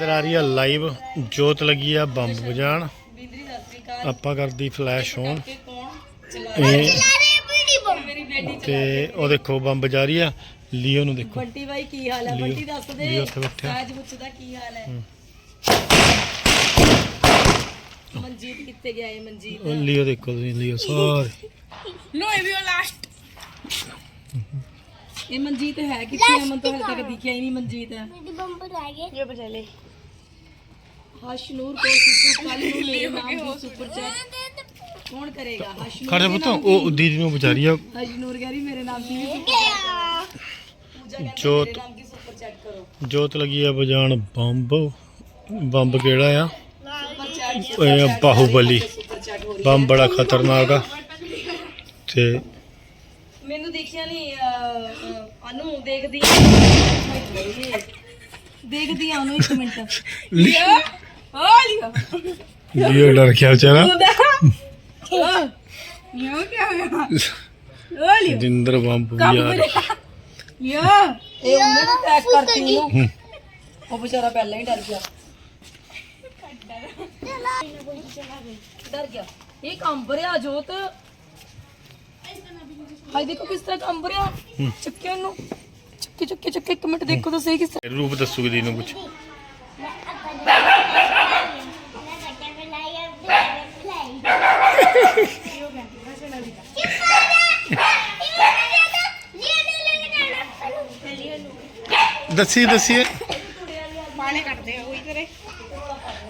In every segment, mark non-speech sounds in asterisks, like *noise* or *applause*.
ਇਧਰ ਆ ਰਹੀ ਆ ਲਾਈਵ ਜੋਤ ਲੱਗੀ ਆ ਬੰਬ ਵਜਾਣ। ਆਪਾਂ ਕਰਦੀ ਫਲੈਸ਼ ਹੋਣ ਤੇ ਉਹ ਦੇਖੋ ਬੰਬ ਜਾ ਰਹੀ ਆ। ਲੀਓ ਨੂੰ ਦੇਖੋ। ਬੰਟੀ ਬਾਈ ਕੀ ਹਾਲ ਹੈ ਬੰਟੀ ਦੱਸ ਦੇ। ਸਾਜ ਪੁੱਛਦਾ ਕੀ ਹਾਲ ਹੈ। ਮਨਜੀਤ ਕਿੱਥੇ ਗਿਆ ਹੈ ਮਨਜੀਤ? ਉਹ ਲੀਓ ਦੇਖੋ ਤੁਸੀਂ ਲੀਓ ਸਾਰੇ। ਲੋਏ ਵੀ ਲਾਸਟ ਇਹ ਮਨਜੀਤ ਹੈ ਕਿੱਥੇ ਅਮਨ ਤੋਂ ਹਲ ਤੱਕ ਦਿਖਿਆ ਹੀ ਨਹੀਂ ਮਨਜੀਤ। ਹੈ ਮੇਰੀ ਬੰਬ ਰਹਿ ਗਏ। ਇਹ ਬਚਾ ਹਸ਼ਨੂਰ ਕੋ ਸਿੱਧੂ ਕੱਲ ਨੂੰ ਮੇਰੇ ਨਾਮ ਦੀ ਸੁਪਰ ਚੈਟ ਕੌਣ ਕਰੇਗਾ? ਹਸ਼ਨੂਰ ਖੜੇ ਪੁੱਤ ਉਹ ਦੀਦੀ ਨੂੰ ਬਚਾ ਰਹੀ ਆ ਹਸ਼ਨੂਰ ਗਰੀ ਮੇਰੇ ਨਾਮ ਦੀ ਵੀ ਪੂਜਾ ਕਹਿੰਦਾ ਜੋਤ। ਨਾਮ ਦੀ ਸੁਪਰ ਚੈਟ ਕਰੋ। ਜੋਤ ਲੱਗੀ ਆ ਵਜਾਣ ਬੰਬ। ਬੰਬ ਕਿਹੜਾ ਆ? ਸੁਪਰ ਚੈਟ ਇਹ ਆ ਬਾਹੂਬਲੀ। ਸੁਪਰ ਚੈਟ ਹੋ ਰਹੀ ਬੰਬ ਬੜਾ ਖਤਰਨਾਕ ਆ। ਤੇ ਮੈਨੂੰ ਦੇਖਿਆ ਨਹੀਂ ਅਨੂ ਦੇਖਦੀ ਆ। ਦੇਖਦੀ ਆ ਉਹਨੂੰ ਇੱਕ ਮਿੰਟ। ਲਿਆ ਲੀਓ ਡਰ ਗਿਆ ਵਿਚਾਰਾ ਯੋ ਕੀ ਹੋਇਆ ਆ ਲਿਆ ਜਿੰਦਰ ਬੰਬ ਵੀ ਆ ਰਿਹਾ ਯਾ ਇਹ ਉਹਨੇ ਨੂੰ ਟੈਗ ਕਰਤੀ ਉਹਨੂੰ ਉਹ ਵਿਚਾਰਾ ਪਹਿਲਾਂ ਹੀ ਡਰ ਗਿਆ ਡਰ ਗਿਆ ਇਹ ਕੰਬ ਰਿਹਾ ਜੋਤ ਹਾਈ ਦੇਖੋ ਕਿਸ ਤਰ੍ਹਾਂ ਕੰਬ ਰਿਹਾ ਚੱਕਿਆ ਉਹਨੂੰ ਚੱਕੇ ਚੱਕੇ ਚੱਕੇ ਇੱਕ ਮਿੰਟ ਦੇਖੋ ਤਾਂ ਸਹੀ ਕਿਸ ਤਰ੍ਹਾਂ ਰੂਪ ਦੱਸੂਗੀ ਦੀ ਨੂੰ ਕੁਝ ਦੱਸੀ ਦੱਸੀਏ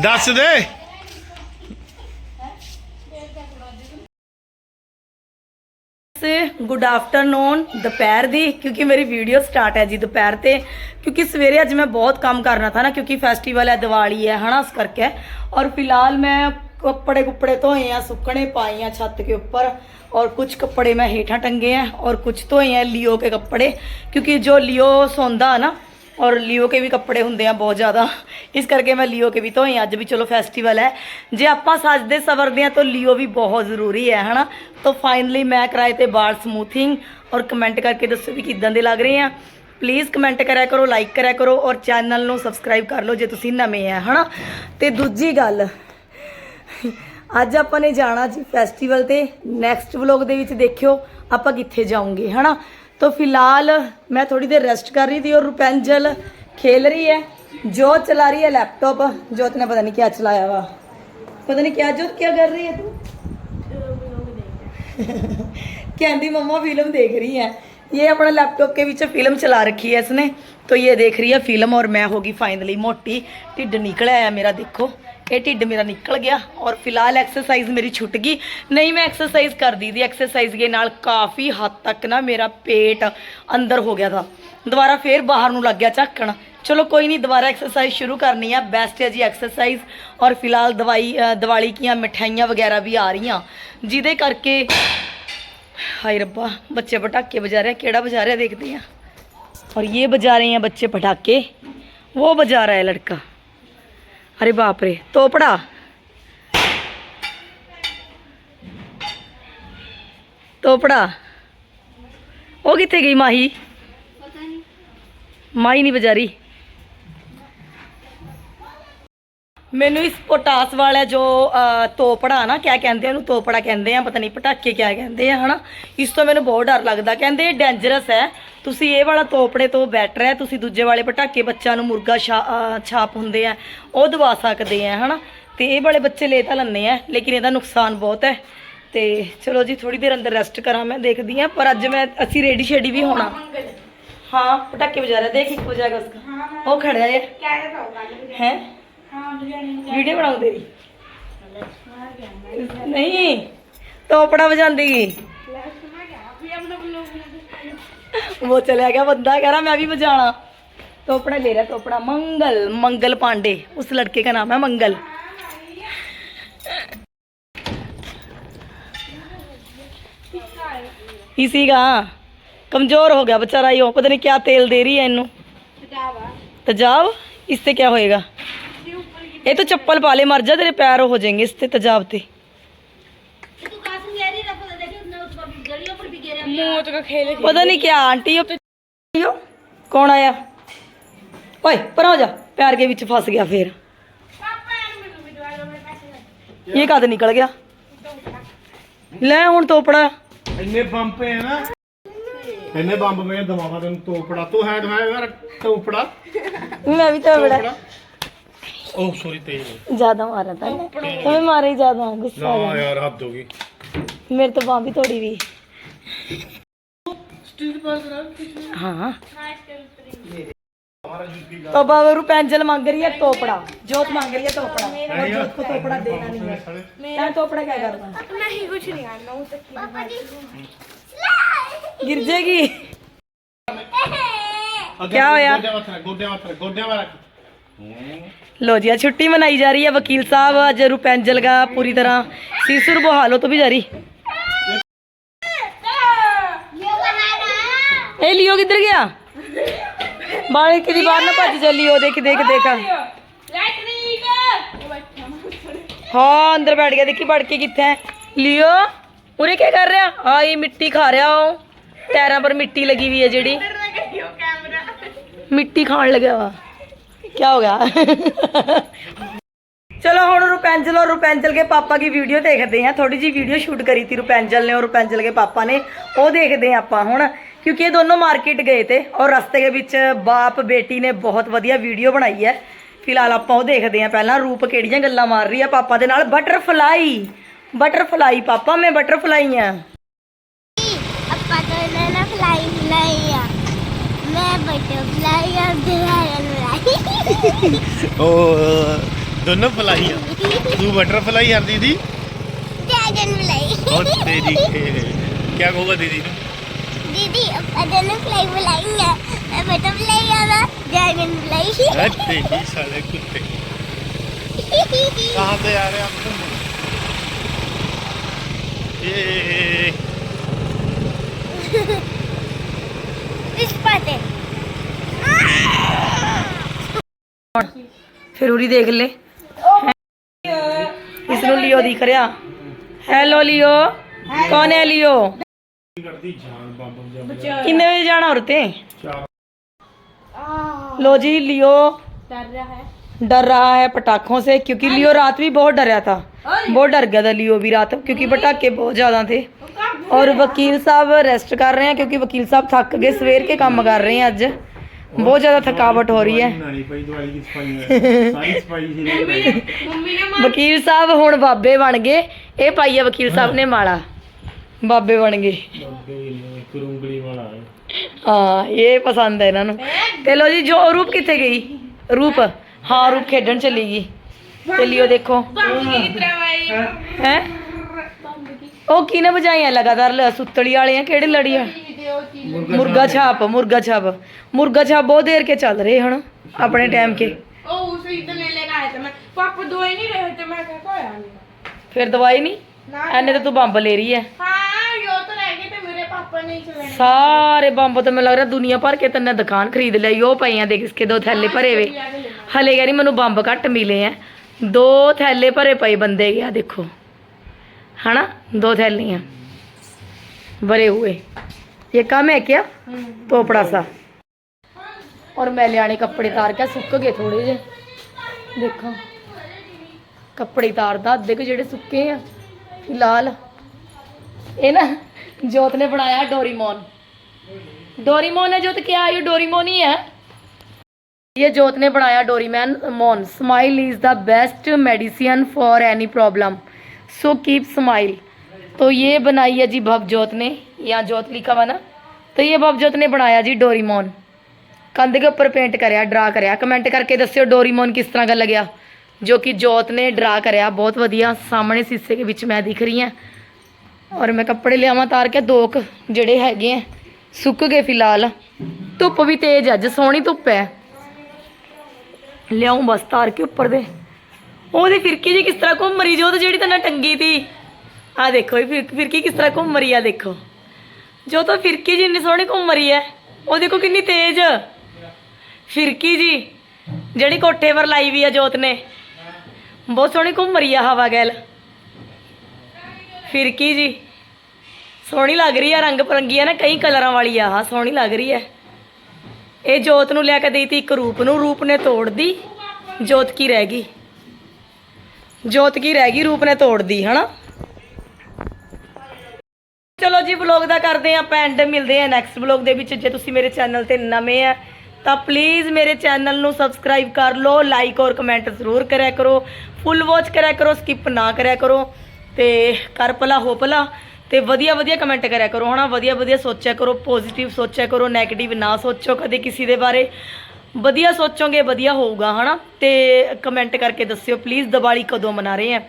ਦੱਸ ਦੇ ਸੇ ਗੁੱਡ ਆਫਟਰਨੂਨ ਦੁਪਹਿਰ ਦੀ ਕਿਉਂਕਿ ਮੇਰੀ ਵੀਡੀਓ ਸਟਾਰਟ ਹੈ ਜੀ ਦੁਪਹਿਰ ਤੇ ਕਿਉਂਕਿ ਸਵੇਰੇ ਅੱਜ ਮੈਂ ਬਹੁਤ ਕੰਮ ਕਰਨਾ ਥਾ ਨਾ ਕਿਉਂਕਿ ਫੈਸਟੀਵਲ ਹੈ ਦੀਵਾਲੀ ਹੈ ਹਨਾ ਇਸ ਕਰਕੇ ਔਰ ਫਿਲਹਾਲ ਮੈਂ ਕੱਪੜੇ ਕੁੱਪੜੇ ਧੋਏ ਆ ਸੁੱਕਣੇ ਪਾਏ ਆ ਛੱਤ के ऊपर और कुछ कपड़े मैं हेठा टंगे हैं और कुछ धोए हैं लियो के कपड़े क्योंकि जो लियो ਸੌਂਦਾ ਹੈ ਨਾ ਔਰ ਲਿਓ ਕੇ ਵੀ ਕੱਪੜੇ ਹੁੰਦੇ ਆ ਬਹੁਤ ਜ਼ਿਆਦਾ। ਇਸ ਕਰਕੇ ਮੈਂ ਲਿਓ ਕੇ ਵੀ ਧੋਏ ਅੱਜ ਵੀ ਚਲੋ ਫੈਸਟੀਵਲ ਹੈ। ਜੇ ਆਪਾਂ ਸੱਜਦੇ ਸਵਰਦੇ ਆ ਤਾਂ ਲਿਓ ਵੀ ਬਹੁਤ ਜ਼ਰੂਰੀ ਹੈ, ਹਨਾ? ਤਾਂ ਫਾਈਨਲੀ ਮੈਂ ਕਰਾਏ ਤੇ ਬਾਲ ਸਮੂਥਿੰਗ ਔਰ ਕਮੈਂਟ ਕਰਕੇ ਦੱਸੋ ਵੀ ਕਿਦਾਂ ਦੇ ਲੱਗ ਰਹੇ ਆ। ਪਲੀਜ਼ ਕਮੈਂਟ ਕਰਿਆ ਕਰੋ ਲਾਈਕ ਕਰਿਆ ਕਰੋ ਔਰ ਚੈਨਲ ਨੂੰ ਸਬਸਕ੍ਰਾਈਬ ਕਰ ਲਓ ਜੇ ਤੁਸੀਂ ਨਵੇਂ ਆ, ਹਨਾ? ਤੇ ਦੂਜੀ ਗੱਲ, ਅੱਜ ਆਪਾਂ ਨੇ ਜਾਣਾ ਜੀ ਫੈਸਟੀਵਲ ਤੇ। ਨੈਕਸਟ ਵਲੌਗ ਦੇ ਵਿੱਚ ਦੇਖਿਓ ਆਪਾਂ ਕਿੱਥੇ ਜਾਵਾਂਗੇ ਹਨਾ? तो फ़िलहाल मैं थोड़ी देर रेस्ट कर रही थी और रुपेंजल खेल रही है। जोत चला रही है लैपटॉप जोत ने पता नहीं क्या चलाया हुआ। पता नहीं क्या जोत क्या कर रही है तू? *laughs* कहती मम्मा फ़िल्म देख रही है। ये अपना लैपटॉप के पीछे फ़िल्म चला रखी है इसने। तो ये देख रही है फ़िल्म और मैं होगी फाइनली मोटी। ढिड निकल आया मेरा, देखो। ਇਹ ਢਿੱਡ ਮੇਰਾ ਨਿਕਲ ਗਿਆ ਔਰ ਫਿਲਹਾਲ ਐਕਸਰਸਾਈਜ਼ ਮੇਰੀ ਛੁੱਟ ਗਈ। ਨਹੀਂ, ਮੈਂ ਐਕਸਰਸਾਈਜ਼ ਕਰਦੀ ਦੀ ਐਕਸਰਸਾਈਜ਼ ਦੇ ਨਾਲ ਕਾਫੀ ਹੱਦ ਤੱਕ ਨਾ ਮੇਰਾ ਪੇਟ ਅੰਦਰ ਹੋ ਗਿਆ ਦਾ ਦੁਬਾਰਾ ਫੇਰ ਬਾਹਰ ਨੂੰ ਲੱਗ ਗਿਆ ਝਾਕਣ। ਚਲੋ ਕੋਈ ਨਹੀਂ, ਦੁਬਾਰਾ ਐਕਸਰਸਾਈਜ਼ ਸ਼ੁਰੂ ਕਰਨੀ ਆ ਬੈਸਟ ਹੈ ਜੀ ਐਕਸਰਸਾਈਜ਼ ਔਰ ਫਿਲਹਾਲ ਦਵਾਈ ਦਿਵਾਲੀ ਕੀਆਂ ਮਿਠਾਈਆਂ ਵਗੈਰਾ ਵੀ ਆ ਰਹੀਆਂ। ਜਿਹਦੇ ਕਰਕੇ, ਹਾਏ ਰੱਬਾ, ਬੱਚੇ ਪਟਾਕੇ ਵਜਾ ਰਹੇ ਕਿਹੜਾ ਵਜਾ ਰਿਹਾ ਦੇਖਦੇ ਆ। ਔਰ ये बजा रहे हैं बच्चे पटाखे वो बजा रहा है लड़का अरे बाप रे तोपड़ा तोपड़ा वो कितने गई माही ਮਾਈ ਨਹੀਂ ਬਜਾਰੀ ਮੈਨੂੰ ਇਸ ਪੋਟਾਸ ਵਾਲਾ ਜੋ ਅ, ਤੋਪੜਾ ਨਾ ਕਿਆ ਕਹਿੰਦੇ ਆ ਉਹਨੂੰ ਤੋਪੜਾ ਕਹਿੰਦੇ ਆ ਪਤਾ ਨਹੀਂ ਪਟਾਕੇ ਕਿਆ ਕਹਿੰਦੇ ਆ ਹਨਾ ਇਸ ਤੋਂ ਮੈਨੂੰ ਬਹੁਤ ਡਰ ਲੱਗਦਾ ਕਹਿੰਦੇ ਇਹ ਡੇਂਜਰਸ ਹੈ ਤੁਸੀਂ ਇਹ ਵਾਲਾ ਤੋਪੜੇ ਤੋਂ ਬੈਟਰ ਹੈ ਤੁਸੀਂ ਦੂਜੇ ਵਾਲੇ ਪਟਾਕੇ ਬੱਚਿਆਂ ਨੂੰ ਮੁਰਗਾ ਛਾਪ ਹੁੰਦੇ ਆ ਉਹ ਦਵਾ ਸਕਦੇ ਆ ਹਨਾ? ਤੇ ਇਹ ਵਾਲੇ ਬੱਚੇ ਲੈ ਤਾਂ ਲੰਨੇ ਆ ਲੇਕਿਨ ਇਹਦਾ ਨੁਕਸਾਨ ਬਹੁਤ ਹੈ। ਤੇ ਚਲੋ ਜੀ ਥੋੜੀ ਦੇਰ ਅੰਦਰ ਰੈਸਟ ਕਰਾਂ ਮੈਂ ਦੇਖਦੀ ਆ ਪਰ ਅੱਜ ਮੈਂ ਅਸੀਂ ਰੈਡੀ ਸ਼ੈਡੀ ਵੀ ਹੋਣਾ। ਹਾਂ ਪਟਾਕੇ ਵਜਾ ਰਿਹਾ ਦੇਖ ਇੱਕ ਵਜਾਏਗਾ ਉਸਕਾ। ਉਹ ਖੜਿਆ ਹੈ ਹੈ? ਵੀਡੀਓ ਬਣਾਉ ਤੇਰੀ। ਨਹੀਂ ਤੋਪੜਾ ਵਜਾਉਂਦੀ। वो चला गया बंदा कह रहा मैं भी बजाना टोपड़ा ले रहा टोपड़ा मंगल मंगल पांडे उस लड़के का नाम है मंगल इसी का कमजोर हो गया बेचारा यो पता नहीं क्या तेल दे रही है इनू तेजाब इससे क्या होएगा ये तो चप्पल पा ले मर जा तेरे पैर हो जाएंगे इससे तेजाब ते ਮੌਤ ਦਾ ਖੇਲ ਪਤਾ ਨਹੀਂ ਕਿਆ ਆਂਟੀ ਹੋ ਕੌਣ ਆਇਆ? ਓਏ ਪਰ ਹੋ ਜਾ ਪਿਆਰ ਕੇ ਵਿੱਚ ਫਸ ਗਿਆ ਫੇਰ। ਇਹ ਕਦ ਨਿਕਲ ਗਿਆ? ਲੈ ਹੁਣ ਤੋਪੜਾ। ਇੰਨੇ ਬੰਪ ਹੈ ਨਾ। ਇੰਨੇ ਬੰਬ ਮੇਰੇ ਦਿਮਾਗਾਂ ਤੈਨੂੰ ਤੋਪੜਾ। ਤੂੰ ਹੈ ਮੈਂ ਯਾਰ ਤੋਪੜਾ। ਮੈਂ ਵੀ ਤੋਪੜਾ। ਉਹ ਸੌਰੀ ਤੇਜ਼ ਜ਼ਿਆਦਾ ਮਾਰਾ ਤਾਂ ਮੈਂ ਮਾਰੇ ਜ਼ਿਆਦਾ ਗੁੱਸਾ ਆ ਯਾਰ ਹੱਦ ਹੋ ਗਈ। ਮੇਰੇ ਤੋਂ ਬੰਬ ਵੀ ਤੋੜੀ ਵੀ। तो बाबरू पेंजल मांग रही है जोत मांग रही है और जोत को देना नहीं है। क्या टोपड़ा तो क्या करना नहीं कुछ नहीं तो गिर जाएगी। क्या लो जी छुट्टी मनाई जा रही है वकील साहब। अज रूपेंजल का पूरी तरह सिर सुर बहाल तो भी जा रही। ਇਹ ਲਿਓ ਕਿੱਧਰ ਗਿਆ? ਬਾਲੇ ਕਿਦੀ ਬਾਹਰ ਨਾ ਭੱਜ ਜਾ ਲਿਓ ਦੇਖ ਦੇਖ ਦੇਖ। ਹਾਂ ਅੰਦਰ ਬੈਠ ਗਿਆ ਦੇਖੀ ਵੜ ਕਿੱਥੇ ਹੈ। ਲਿਓ ਉਰੇ ਕੀ ਕਰ ਰਿਹਾ? ਆ ਇਹ ਮਿੱਟੀ ਖਾ ਰਿਹਾ ਉਹ। ਟਾਇਰਾਂ ਪਰ ਮਿੱਟੀ ਲੱਗੀ ਹੋਈ ਹੈ ਜਿਹੜੀ। ਮਿੱਟੀ ਖਾਣ ਲੱਗਿਆ ਵਾ। ਕੀ ਹੋ ਗਿਆ? ਚਲੋ ਹੁਣ ਰੁਪੈਂਜਲ ਔਰ ਰੁਪੈਂਜਲ ਕੇ ਪਾਪਾ ਦੀ ਵੀਡੀਓ ਦੇਖਦੇ ਹਾਂ। ਥੋੜੀ ਜੀ ਵੀਡੀਓ ਸ਼ੂਟ ਕਰੀ ਤੀ ਰੁਪੈਂਜਲ ਨੇ ਔਰ ਰੁਪੈਂਜਲ ਕੇ ਪਾਪਾ ਨੇ। ਉਹ ਦੇਖਦੇ ਹਾਂ ਆਪਾਂ ਹੁਣ। ਕਿਉਂਕਿ ਇਹ ਦੋਨੋਂ ਮਾਰਕੀਟ ਗਏ ਤੇ ਔਰ ਰਸਤੇ ਦੇ ਵਿੱਚ ਬਾਪ ਬੇਟੀ ਨੇ ਬਹੁਤ ਵਧੀਆ ਵੀਡੀਓ ਬਣਾਈ ਹੈ ਫਿਲਹਾਲ ਆਪਾਂ ਉਹ ਦੇਖਦੇ ਹਾਂ ਪਹਿਲਾਂ ਰੂਪ ਕਿਹੜੀਆਂ ਗੱਲਾਂ ਮਾਰ ਰਹੀ ਹੈ ਪਾਪਾ ਦੇ ਨਾਲ ਬਟਰਫਲਾਈ ਬਟਰਫਲਾਈ ਪਾਪਾ ਮੈਂ ਬਟਰਫਲਾਈ ਆ अपा तो ना फ्लाई फ्लाई आ मैं बटरफ्लाई और ड्रैगन फ्लाई ਉਹ ਦੋਨੋਂ ਫਲਾਈ ਆ ਤੂੰ ਬਟਰਫਲਾਈ ਕਰਦੀ ਸੀ ड्रैगन फ्लाई और तेरी क्या कहोगा दीदी ने दीदी अपा दोनों फ्लाई फ्लाई है मैं बटरफ्लाई और ड्रैगन फ्लाई हटते ही साले कुत्ते कहाँ से आ रहे हैं आप तुम ये इस पाते ਫਿਰ ਉਰੀ ਦੇਖ ਲੈ ਇਸ ਨੂੰ ਲਿਓ ਦਿਖ ਰਿਹਾ ਹੈਲੋ ਲਿਓ ਕੌਣ ਹੈ ਲਿਓ करती जान बम जब ਕਿੰਨੇ ਵਜੇ ਜਾਣਾ ਉਰ ਤੇ चार लो जी लियो डर रहा है डर रहा है पटाखों से क्योंकि लियो रात भी बहुत डरा था बहुत डर गया था लियो भी रात क्योंकि पटाखे बहुत ज्यादा थे और वकील साहब रेस्ट कर रहे हैं क्योंकि वकील साहब थक गए सवेर के काम कर रहे हैं आज बहुत ज्यादा थकावट हो रही है नानी पाई दवाई की सफाई है सारी सफाई थी ਵਕੀਲ ਸਾਹਿਬ ਹੁਣ ਬਾਬੇ ਬਣ ਗਏ। ਬਾਬੇ ਇਹ ਪਸੰਦ ਹੈ ਇਹਨਾਂ ਨੂੰ। ਤੇ ਲੋ ਜੀ ਜੋ ਰੂਪ ਕਿੱਥੇ ਗਈ? ਰੂਪ ਹਾਂ ਰੂਪ ਖੇਡਣ ਚਲੀ ਗਈ। ਤੇ ਦੇਖੋ। ਹੈ? ਉਹ ਕਿਨੇ ਬਜਾਈਆਂ ਲਗਾਤਾਰ ਸੁੱਤਲੀ ਵਾਲੀਆਂ ਕਿਹੜੇ ਲੜੀਆਂ? ਮੁਰਗਾ ਛਾਪ ਮੁਰਗਾ ਛਾਪ। ਮੁਰਗਾ ਛਾਪ ਬਹੁਤ ਦੇਰ ਕੇ ਚੱਲ ਰਹੇ ਹਨ ਆਪਣੇ ਟਾਈਮ ਕੇ। ਉਹ ਤੇ ਫਿਰ ਦਵਾਈ ਨਹੀਂ? ਐਨੇ ਤੇ ਤੂੰ ਬੰਬ ਲੈ ਰਹੀ ਹੈ ਸਾਰੇ ਬੰਬ ਤਾਂ ਮੈਨੂੰ ਲੱਗ ਰਿਹਾ ਦੁਨੀਆ ਭਰ ਕੇ ਤੰਨੇ ਦੁਕਾਨ ਖਰੀਦ ਲਈ ਉਹ ਪਏ ਆ ਦੇਖ ਇਸਕੇ ਦੋ ਥੈਲੇ ਭਰੇ ਵੇ ਹਲੇ ਕਹਿੰਦੀ ਮੈਨੂੰ ਬੰਬ ਘੱਟ ਮਿਲੇ ਆ ਦੋ ਥੈਲੇ ਭਰੇ ਪਏ ਬੰਦੇ ਗਿਆ ਦੇਖੋ ਹਨਾ ਦੋ ਥੈਲੀਆਂ भरे हुए ये कम है क्या टोपड़ा सा और मैं लियाने कपड़े तार के सुक गए थोड़े जे देखो ਕੱਪੜੇ ਤਾਰਦਾ ਅੱਧੇ ਕੁ ਜਿਹੜੇ ਸੁੱਕੇ ਆ ਫਿਲਹਾਲ ਇਹ ਨਾ ਜੋਤ ਨੇ ਬਣਾਇਆ ਡੋਰੀਮੋਨ डोरीमोन है जो तो क्या ये डोरीमोन ही है ये जोत ने बनाया Doraemon smile is the best medicine for any problem so keep smile तो ये बनाई है जी भवजोत ने यहाँ जोत लिखा हुआ ना तो ये भवजोत ने बनाया जी डोरीमोन ਕੰਧ ਦੇ ਉੱਪਰ ਪੇਂਟ ਕਰਿਆ ਡਰਾ ਕਰਿਆ ਕਮੈਂਟ ਕਰਕੇ ਦੱਸਿਓ ਡੋਰੀਮੋਨ ਕਿਸ ਤਰ੍ਹਾਂ ਦਾ ਲੱਗਿਆ ਜੋ ਕਿ ਜੋਤ ਨੇ ਡਰਾ ਕਰਿਆ ਬਹੁਤ ਵਧੀਆ ਸਾਹਮਣੇ ਸੀਸੇ ਦੇ ਵਿੱਚ ਮੈਂ ਦਿਖ ਰਹੀ ਹਾਂ ਔਰ ਮੈਂ ਕੱਪੜੇ ਲਿਆਵਾਂ ਤਾਰ ਕੇ ਦੋ ਜਿਹੜੇ ਹੈਗੇ ਆ, ਸੁੱਕ ਗਏ ਫਿਲਹਾਲ। ਧੁੱਪ ਵੀ ਤੇਜ਼ ਅੱਜ ਸੋਹਣੀ ਧੁੱਪ ਹੈ। ਲਿਆਉਂ ਬਸ ਤਾਰ ਕੇ ਉੱਪਰ ਦੇ। ਉਹਦੀ ਫਿਰਕੀ ਜੀ ਕਿਸ ਤਰ੍ਹਾਂ ਘੁੰਮ ਰਹੀ ਜੋ ਤੇ ਜਿਹੜੀ ਤਾਂ ਨਾ ਟੰਗੀ ਤੀ। ਆ ਦੇਖੋ ਇਹ ਫਿਰਕੀ ਕਿਸ ਤਰ੍ਹਾਂ ਘੁੰਮ ਰਹੀ ਆ, ਦੇਖੋ। ਜੋ ਤਾਂ ਫਿਰਕੀ ਜੀ ਇੰਨੀ ਸੋਹਣੀ ਘੁੰਮ ਰਹੀ ਹੈ। ਉਹ ਦੇਖੋ ਕਿੰਨੀ ਤੇਜ਼। ਫਿਰਕੀ ਜੀ, ਜਿਹੜੀ ਕੋਠੇ ਪਰ ਲਾਈ ਵੀ ਆ ਜੋਤ ਨੇ। ਬਹੁਤ ਸੋਹਣੀ ਘੁੰਮ ਰਹੀ ਆ ਹਵਾ ਗੈਲ। ਫਿਰਕੀ ਜੀ। ਸੋਹਣੀ ਲੱਗ ਰਹੀ ਆ, ਰੰਗ ਪਰੰਗੀ ਆ ਨਾ, ਕਈ ਕਲਰਾਂ ਵਾਲੀ ਆ। ਆਹ ਸੋਹਣੀ ਲੱਗ ਰਹੀ ਹੈ ਇਹ ਜੋਤ ਨੂੰ ਲੈ ਕੇ ਦੇਈ ਤੀ ਇੱਕ ਰੂਪ ਨੂੰ। ਰੂਪ ਨੇ ਤੋੜਦੀ, ਜੋਤ ਕੀ ਰਹਿ ਗਈ? ਜੋਤ ਕੀ ਰਹਿ ਗਈ? ਰੂਪ ਨੇ ਤੋੜਦੀ, ਹਨਾ? ਚਲੋ ਜੀ, ਵਲੌਗ ਦਾ ਕਰਦੇ ਆਪਾਂ ਐਂਡ ਮਿਲਦੇ ਆਂ ਨੈਕਸਟ ਵਲੌਗ ਦੇ ਵਿੱਚ। ਜੇ ਤੁਸੀਂ ਮੇਰੇ ਚੈਨਲ ਤੇ ਨਵੇਂ ਆ, ਤਾਂ ਪਲੀਜ਼ ਮੇਰੇ ਚੈਨਲ ਨੂੰ ਸਬਸਕ੍ਰਾਈਬ ਕਰ ਲਓ। ਲਾਈਕ ਔਰ ਕਮੈਂਟ ਜ਼ਰੂਰ ਕਰਿਆ ਕਰੋ। ਫੁੱਲ ਵਾਚ ਕਰਿਆ ਕਰੋ। ਸਕਿਪ ਨਾ ਕਰਿਆ ਕਰੋ। ਤੇ ਕਰ ਭਲਾ, ਹੋ ਭਲਾ, ਤੇ ਵਧੀਆ ਵਧੀਆ ਕਮੈਂਟ ਕਰਿਆ ਕਰੋ, ਹਨਾ? ਵਧੀਆ ਵਧੀਆ ਸੋਚਿਆ ਕਰੋ ਪੋਜ਼ਿਟਿਵ ਸੋਚਿਆ ਕਰੋ 네ਗੇਟਿਵ ਨਾ ਸੋਚੋ ਕਦੇ ਕਿਸੇ ਦੇ ਬਾਰੇ। ਵਧੀਆ ਸੋਚੋਗੇ, ਵਧੀਆ ਹੋਊਗਾ, ਹਨਾ? ਤੇ ਕਮੈਂਟ ਕਰਕੇ ਦੱਸਿਓ ਪਲੀਜ਼ ਦੀਵਾਲੀ ਕਦੋਂ ਮਨਾ ਰਹੇ ਆ?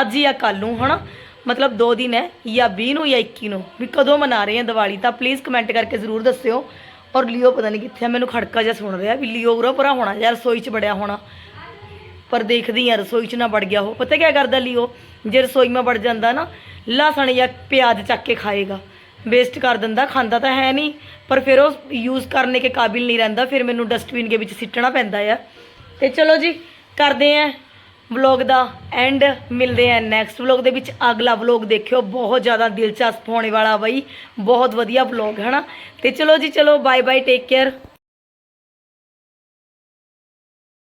ਅੱਜ ਜਾਂ ਕੱਲ ਨੂੰ, ਹਨਾ? ਮਤਲਬ 2 ਦਿਨ ਹੈ, ਜਾਂ 20 ਨੂੰ, ਜਾਂ 21 ਨੂੰ, ਵੀ ਕਦੋਂ ਮਨਾ ਰਹੇ ਆ ਦੀਵਾਲੀ? ਤਾਂ ਪਲੀਜ਼ ਕਮੈਂਟ ਕਰਕੇ ਜ਼ਰੂਰ ਦੱਸਿਓ। ਔਰ ਲਿਓ, ਪਤਾ ਨਹੀਂ ਕਿੱਥੇ ਆ, ਮੈਨੂੰ ਖੜਕਾ ਜਿਹਾ ਸੁਣ ਰਿਹਾ ਵੀ ਲਿਓ, ਉਰਾ ਪਰਾ ਹੋਣਾ, ਯਾਰ, ਰਸੋਈ 'ਚ ਬੜਿਆ ਹੋਣਾ। ਪਰ ਦੇਖਦੀ ਆ, ਰਸੋਈ 'ਚ ਨਾ ਵੜ ਗਿਆ ਉਹ। ਪਤਾ ਕੀ ਕਰਦਾ ਲਿਓ ਜੇ ਰਸੋਈ 'ਮੈਂ ਵੜ ਜਾਂਦਾ ਨਾ, ਲਸਣ ਜਾਂ ਪਿਆਜ਼ ਚੱਕ ਕੇ ਖਾਏਗਾ। ਵੇਸਟ ਕਰ ਦਿੰਦਾ, ਖਾਂਦਾ ਤਾਂ ਹੈ ਨਹੀਂ, ਪਰ ਫਿਰ ਉਹ ਯੂਜ਼ ਕਰਨੇ ਕੇ ਕਾਬਿਲ ਨਹੀਂ ਰਹਿੰਦਾ, ਫਿਰ ਮੈਨੂੰ ਡਸਟਬਿਨ ਦੇ ਵਿੱਚ ਸਿੱਟਣਾ ਪੈਂਦਾ ਆ। ਤੇ ਚਲੋ ਜੀ, ਕਰਦੇ ਆਂ ਵਲੌਗ ਦਾ ਐਂਡ ਮਿਲਦੇ ਆਂ ਨੈਕਸਟ ਵਲੌਗ ਦੇ ਵਿੱਚ। ਅਗਲਾ ਵਲੌਗ ਦੇਖਿਓ, ਬਹੁਤ ਜ਼ਿਆਦਾ ਦਿਲਚਸਪ ਹੋਣੇ ਵਾਲਾ ਬਈ। ਬਹੁਤ ਵਧੀਆ ਵਲੌਗ ਹੈ ਨਾ ਤੇ ਚਲੋ ਜੀ, ਚਲੋ ਬਾਏ ਬਾਏ ਟੇਕ ਕੇਅਰ